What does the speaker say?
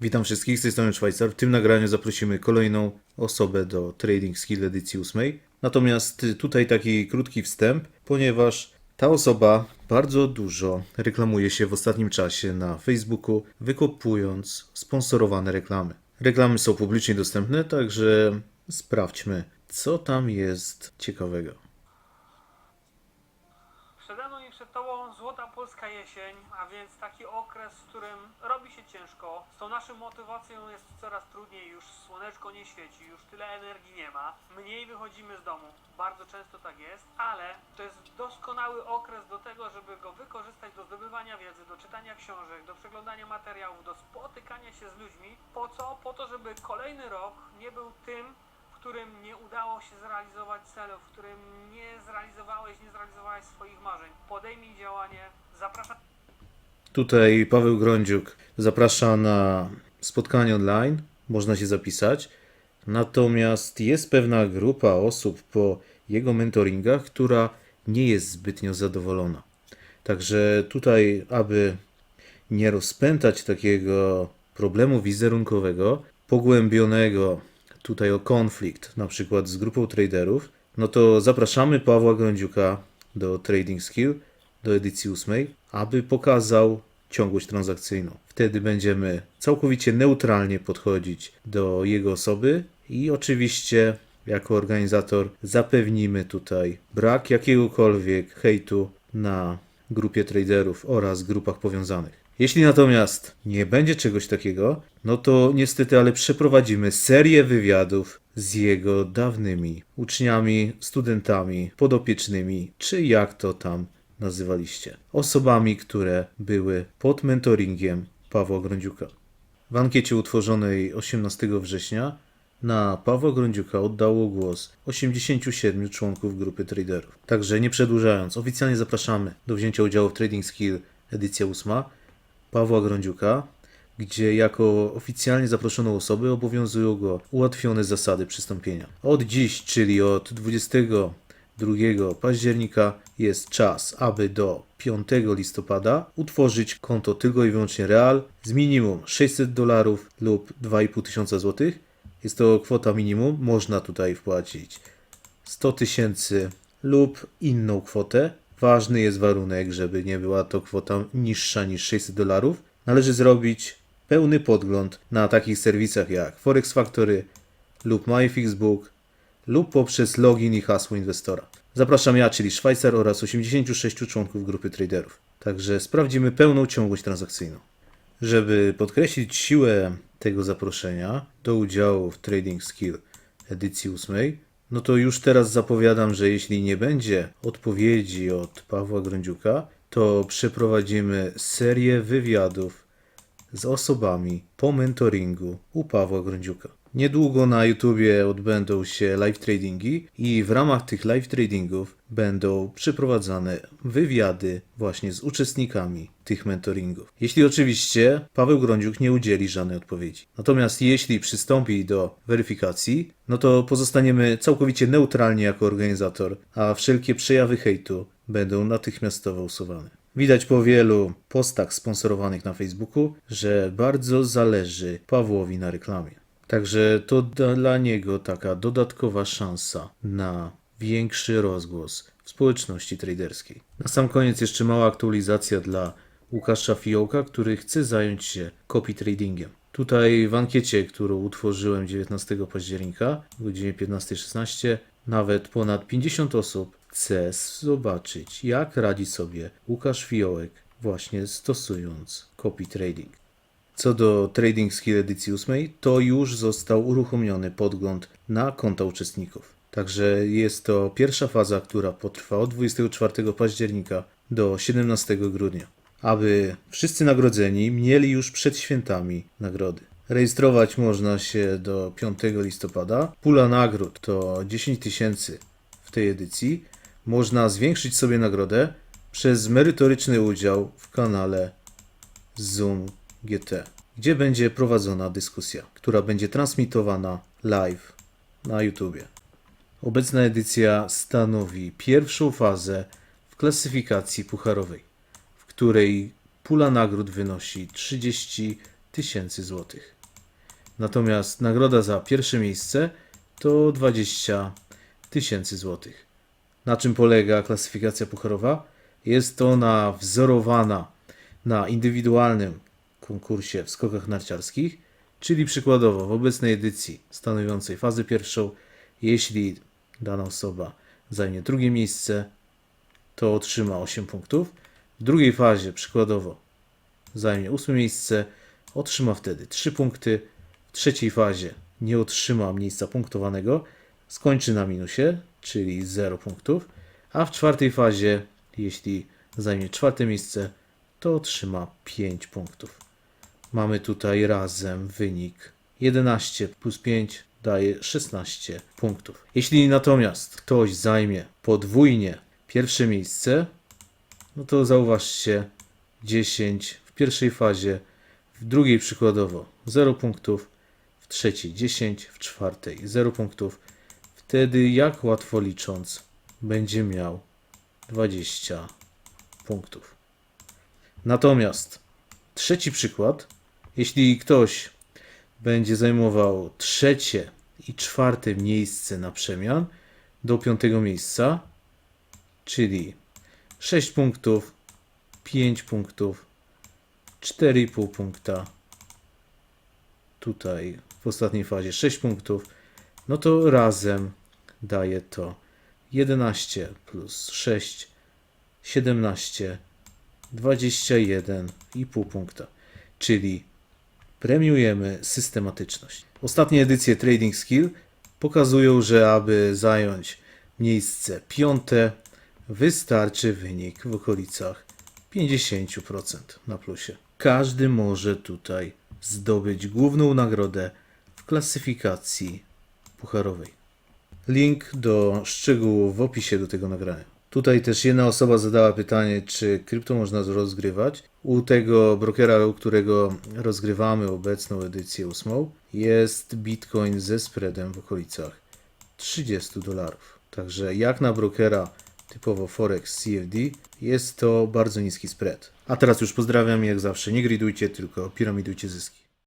Witam wszystkich, z tej strony Szwajcar. W tym nagraniu zaprosimy kolejną osobę do Trading Skill edycji 8. Natomiast tutaj taki krótki wstęp, ponieważ ta osoba bardzo dużo reklamuje się w ostatnim czasie na Facebooku, wykopując sponsorowane reklamy. Reklamy są publicznie dostępne, także sprawdźmy, co tam jest ciekawego. Jesień, a więc taki okres, w którym robi się ciężko. Z tą naszą motywacją jest coraz trudniej, już słoneczko nie świeci, już tyle energii nie ma. Mniej wychodzimy z domu, bardzo często tak jest, ale to jest doskonały okres do tego, żeby go wykorzystać do zdobywania wiedzy, do czytania książek, do przeglądania materiałów, do spotykania się z ludźmi. Po co? Po to, żeby kolejny rok nie był tym, w którym nie udało się zrealizować celów, w którym nie zrealizowałeś, nie zrealizowałeś swoich marzeń. Podejmij działanie, zapraszam Tutaj Paweł Grądziuk zaprasza na spotkanie online, można się zapisać. Natomiast jest pewna grupa osób po jego mentoringach, która nie jest zbytnio zadowolona. Także tutaj, aby nie rozpętać takiego problemu wizerunkowego, pogłębionego tutaj o konflikt, na przykład z grupą traderów, no to zapraszamy Pawła Grądziuka do Trading Skill, do edycji 8, aby pokazał ciągłość transakcyjną. Wtedy będziemy całkowicie neutralnie podchodzić do jego osoby i oczywiście jako organizator zapewnimy tutaj brak jakiegokolwiek hejtu na grupie traderów oraz grupach powiązanych. Jeśli natomiast nie będzie czegoś takiego, no to niestety, ale przeprowadzimy serię wywiadów z jego dawnymi uczniami, studentami, podopiecznymi, czy jak to tam nazywaliście. Osobami, które były pod mentoringiem Pawła Grądziuka. W ankiecie utworzonej 18 września na Pawła Grądziuka oddało głos 87 członków grupy traderów. Także nie przedłużając, oficjalnie zapraszamy do wzięcia udziału w Trading Skill edycja 8 Pawła Grądziuka, gdzie jako oficjalnie zaproszoną osobę obowiązują go ułatwione zasady przystąpienia. Od dziś, czyli od 22 października jest czas, aby do 5 listopada utworzyć konto tylko i wyłącznie Real z minimum 600 dolarów lub 2,5 tysiąca złotych. Jest to kwota minimum, można tutaj wpłacić 100 tysięcy lub inną kwotę. Ważny jest warunek, żeby nie była to kwota niższa niż 600 dolarów. Należy zrobić pełny podgląd na takich serwisach jak Forex Factory lub MyFixBook lub poprzez login i hasło inwestora. Zapraszam ja, czyli Szwajcar oraz 86 członków grupy traderów. Także sprawdzimy pełną ciągłość transakcyjną. Żeby podkreślić siłę tego zaproszenia do udziału w Trading Skill edycji 8, no to już teraz zapowiadam, że jeśli nie będzie odpowiedzi od Pawła Grądziuka, to przeprowadzimy serię wywiadów z osobami po mentoringu u Pawła Grądziuka. Niedługo na YouTubie odbędą się live tradingi i w ramach tych live tradingów będą przeprowadzane wywiady właśnie z uczestnikami tych mentoringów. Jeśli oczywiście Paweł Grądziuk nie udzieli żadnej odpowiedzi. Natomiast jeśli przystąpi do weryfikacji, no to pozostaniemy całkowicie neutralni jako organizator, a wszelkie przejawy hejtu będą natychmiastowo usuwane. Widać po wielu postach sponsorowanych na Facebooku, że bardzo zależy Pawłowi na reklamie. Także to dla niego taka dodatkowa szansa na większy rozgłos w społeczności traderskiej. Na sam koniec jeszcze mała aktualizacja dla Łukasza Fiołka, który chce zająć się copy tradingiem. Tutaj w ankiecie, którą utworzyłem 19 października o godzinie 15.16, nawet ponad 50 osób chce zobaczyć, jak radzi sobie Łukasz Fiołek właśnie stosując copy trading. Co do Trading Skill edycji 8, to już został uruchomiony podgląd na konta uczestników. Także jest to pierwsza faza, która potrwa od 24 października do 17 grudnia, aby wszyscy nagrodzeni mieli już przed świętami nagrody. Rejestrować można się do 5 listopada. Pula nagród to 10 tysięcy w tej edycji. Można zwiększyć sobie nagrodę przez merytoryczny udział w kanale Zoom GT, gdzie będzie prowadzona dyskusja, która będzie transmitowana live na YouTubie. Obecna edycja stanowi pierwszą fazę w klasyfikacji pucharowej, w której pula nagród wynosi 30 tysięcy złotych. Natomiast nagroda za pierwsze miejsce to 20 tysięcy złotych. Na czym polega klasyfikacja pucharowa? Jest ona wzorowana na indywidualnym konkursie w skokach narciarskich, czyli przykładowo w obecnej edycji stanowiącej fazę pierwszą, jeśli dana osoba zajmie drugie miejsce, to otrzyma 8 punktów. W drugiej fazie przykładowo zajmie ósme miejsce, otrzyma wtedy 3 punkty. W trzeciej fazie nie otrzyma miejsca punktowanego, skończy na minusie, czyli 0 punktów. A w czwartej fazie, jeśli zajmie czwarte miejsce, to otrzyma 5 punktów. Mamy tutaj razem wynik 11 plus 5 daje 16 punktów. Jeśli natomiast ktoś zajmie podwójnie pierwsze miejsce, no to zauważcie 10 w pierwszej fazie, w drugiej przykładowo 0 punktów, w trzeciej 10, w czwartej 0 punktów. Wtedy jak łatwo licząc będzie miał 20 punktów. Natomiast trzeci przykład, jeśli ktoś będzie zajmował trzecie i czwarte miejsce na przemian do piątego miejsca, czyli 6 punktów, 5 punktów, 4,5 punkta, tutaj w ostatniej fazie 6 punktów, no to razem daje to 11 plus 6, 17, 21,5 punkta, czyli premiujemy systematyczność. Ostatnie edycje Trading Skill pokazują, że aby zająć miejsce piąte, wystarczy wynik w okolicach 50% na plusie. Każdy może tutaj zdobyć główną nagrodę w klasyfikacji pucharowej. Link do szczegółów w opisie do tego nagrania. Tutaj też jedna osoba zadała pytanie, czy krypto można rozgrywać. U tego brokera, u którego rozgrywamy obecną edycję ósmą, jest Bitcoin ze spreadem w okolicach 30 dolarów. Także jak na brokera typowo Forex CFD jest to bardzo niski spread. A teraz już pozdrawiam jak zawsze nie gridujcie, tylko piramidujcie zyski.